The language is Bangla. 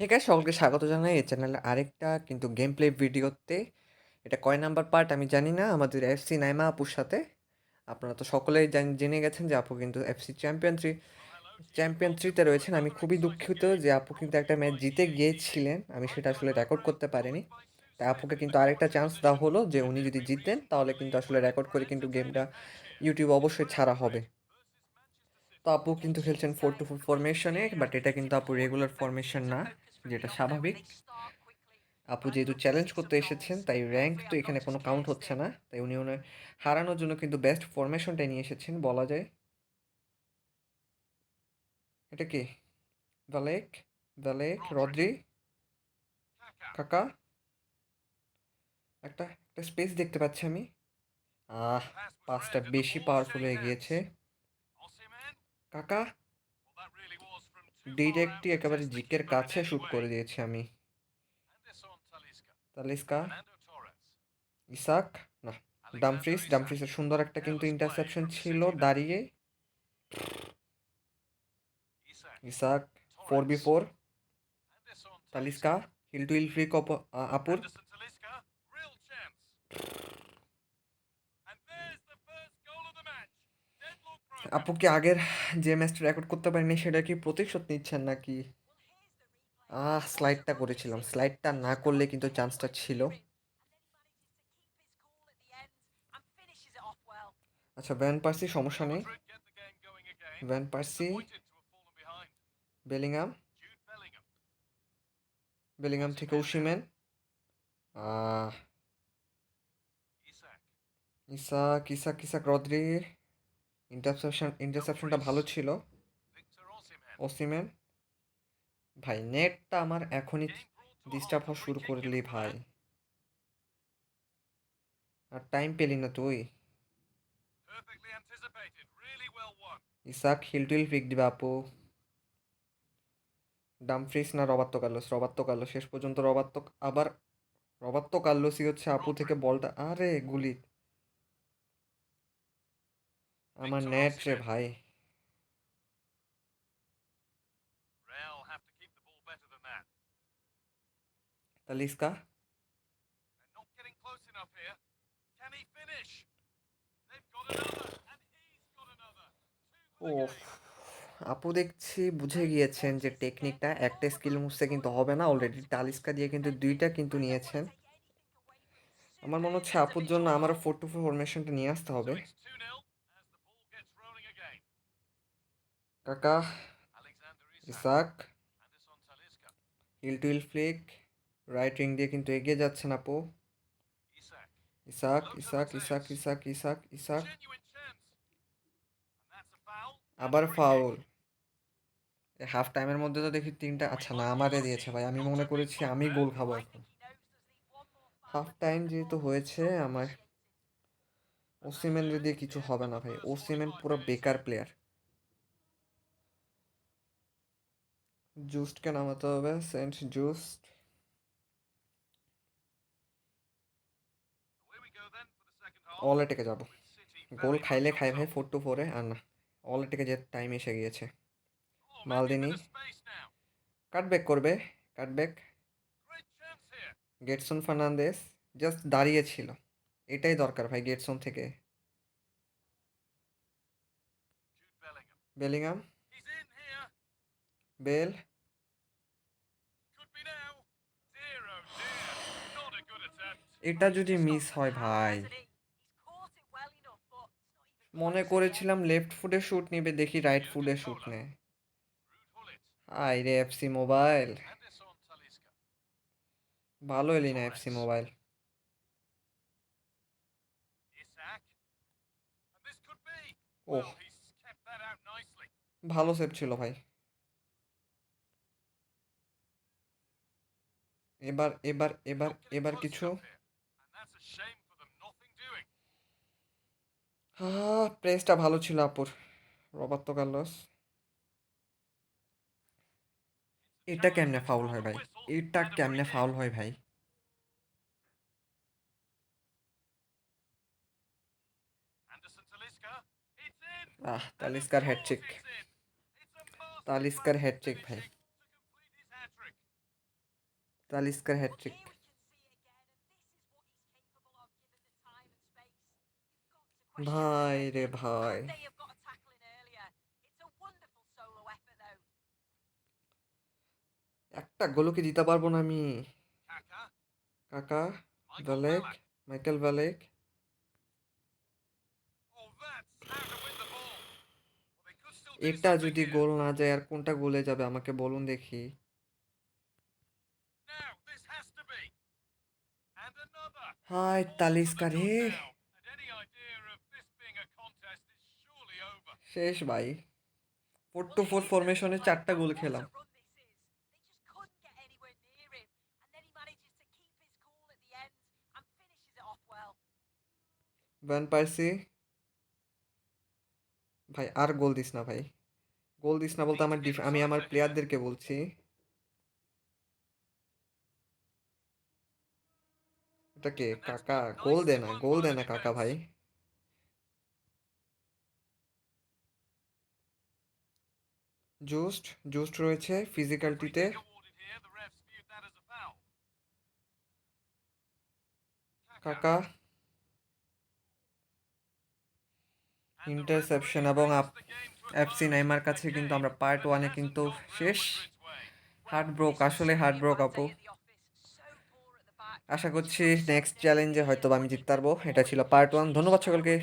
হে গাইস সকলকে স্বাগত জানাই এই চ্যানেলে আরেকটা কিন্তু গেম প্লে ভিডিওতে এটা কয় নাম্বার পার্ট আমি জানি না, আমাদের এফসি নাইমা আপুর সাথে। আপনারা তো সকলেই জান- জেনে গেছেন যে আপু কিন্তু এফসি চ্যাম্পিয়ন থ্রি চ্যাম্পিয়ন থ্রিতে রয়েছেন। আমি খুবই দুঃখিত যে আপু কিন্তু একটা ম্যাচ জিতে গিয়েছিলেন। আমি সেটা আসলে রেকর্ড করতে পারিনি। তাই আপুকে কিন্তু আরেকটা চান্স দেওয়া হলো যে উনি যদি জিতেন, তাহলে কিন্তু আসলে রেকর্ড করে কিন্তু গেমটা ইউটিউব অবশ্যই ছাড়া হবে। তো আপু কিন্তু খেলছেন ফোর টু ফোর ফরমেশনে বাট এটা কিন্তু আপু রেগুলার ফরমেশন না। যেটা স্বাভাবিক। আপু যেহেতু চ্যালেঞ্জ করতে এসেছেন, তাই র্যাঙ্ক তো এখানে কোনো কাউন্ট হচ্ছে না। তাই উনি ওনার হারানোর জন্য কিন্তু বেস্ট ফরমেশনটাই নিয়ে এসেছেন, বলা যায়। এটা কি? The lake the lake Rodri? Kaka? একটা একটা স্পেস দেখতে পাচ্ছি আমি। আহ, পাঁচটা বেশি পাওয়ারফুল হয়ে গিয়েছে। কাকা? ডিরেক্টই একেবারে জিকের কাছে শ্যুট করে দিয়েছি আমি। তালিস্কা? ইসাক? না, ডামফ্রিস? ডামফ্রিসের সুন্দর একটা কিন্তু ইন্টারসেপশন ছিল দাঁড়িয়ে। Isak four B four Talisca heel to heel flick আপুর। আপু কি আগের যে ম্যাচটা রেকর্ড করতে পারিনি সেটা কি প্রতিশোধ নিচ্ছেন নাকি? আহ স্লাইডটা করেছিলাম। স্লাইডটা না করলে কিন্তু চান্সটা ছিল। আচ্ছা ভ্যান পার্সি সমস্যা নেই। ভ্যান পার্সি বেলিংহাম বেলিংহাম থেকে Osimhen Isak Isak Isak Rodri interception ইন্টারসেপশনটা ভালো ছিল। ওসিমেন ভাই নেটটা আমার এখনই ডিস্টার্ব হওয়া শুরু করলি ভাই। আর টাইম পেলি না তুই। ইসাক হিলটুইল পিক দিবে আপু। ডামফ্রিস না রবার্তো কার্লোস রবার্তো কার্লোস শেষ পর্যন্ত রবার্তো আবার রবার্তো কার্লোসই হচ্ছে আপু থেকে বলটা আরে গুলি। আমার নেট রে ভাই। তালিস্কা। ও আপু দেখছি বুঝে গিয়েছেন যে টেকনিকটা একটা স্কিল মুছতে কিন্তু হবে না অলরেডি তালিস্কা দিয়ে কিন্তু দুইটা কিন্তু নিয়েছেন। আমার মনে হচ্ছে আপুর জন্য আমারও ফোর টু ফোর ফরমেশনটা নিয়ে আসতে হবে। Kaka, Isak, heel to heel flick, right wing দিয়ে কিন্তু এগিয়ে যাচ্ছেন আপু। Ishaq Isak Isak Isak Isak Ishaq. আবার ফাউল। হাফ টাইমের মধ্যে তো দেখি তিনটা আচ্ছা না, আমারে দিয়েছে ভাই, আমি মনে করেছি আমি গোল খাব এখন। হাফ টাইম যেহেতু হয়েছে, আমার ওসিমেন দিয়ে কিছু হবে না ভাই ওসিমেন পুরো বেকার প্লেয়ার জুস্টকে নামাতে হবে, সেন্ট জুস্ট। অল এটেকে যাব। গোল খাইলে খাই ভাই ফোর টু ফোরে আর না অল এটেকে যে টাইম এসে গিয়েছে। মালদিনি কাটব্যাক করবে কাটব্যাক গেটসন ফার্নান্দেস জাস্ট দাঁড়িয়ে ছিল। এটাই দরকার ভাই গেটসন থেকে। বেলিংহাম বেল এটা যদি মিস হয় ভাই। মনে করেছিলাম লেফট ফুটে শুট নিবে দেখি রাইট ফুটে শুট নেয় আই রে এফসি মোবাইল ভালো এলি না এফসি মোবাইল ও ভালো সেভ ছিল ভাই। এবার এবার এবার এবার কিছু। হ্যাঁ প্রেসটা ভালো ছিল আপুর রবার্তো কার্লোস। এটা কেমনে ফাউল হয় ভাই? এটা কেমনে ফাউল হয় ভাই? আহ তালিস্কার হ্যাটট্রিক তালিস্কার হ্যাটট্রিক ভাই তালিস্কার হ্যাট্রিক ভাই রে ভাই একটা গোলকে দিতে পারব না আমি? কাকা? ভ্যালেক মাইকেল ভ্যালেক এটা যদি গোল না যায় আর কোনটা গোলে যাবে আমাকে বলুন দেখি। হাই তালিস্কা রে। শেষ ভাই। ফোর টু ফোর ফরমেশনে চারটা গোল খেলাম। ভ্যান পার্সি ভাই, আর গোল দিস না ভাই। গোল দিস না বলতে আমার আমি আমার প্লেয়ারদেরকে বলছি। এটা কে? কাকা? গোল দে না, গোল দে না কাকা ভাই। জুস্ট জুস্ট রয়েছে ফিজিক্যালটিতে কাকা? ইন্টারসেপশন এবং এফসি নাইমার কাছে কিন্তু আমরা পার্ট ওয়ানে কিন্তু শেষ। হার্ট ব্রোক আসলে হার্ট ব্রোক আপু। আশা করছি নেক্সট চ্যালেঞ্জে হয়তো আমি জিততে পারব। এটা ছিল পার্ট ওয়ান ধন্যবাদ সকলকে।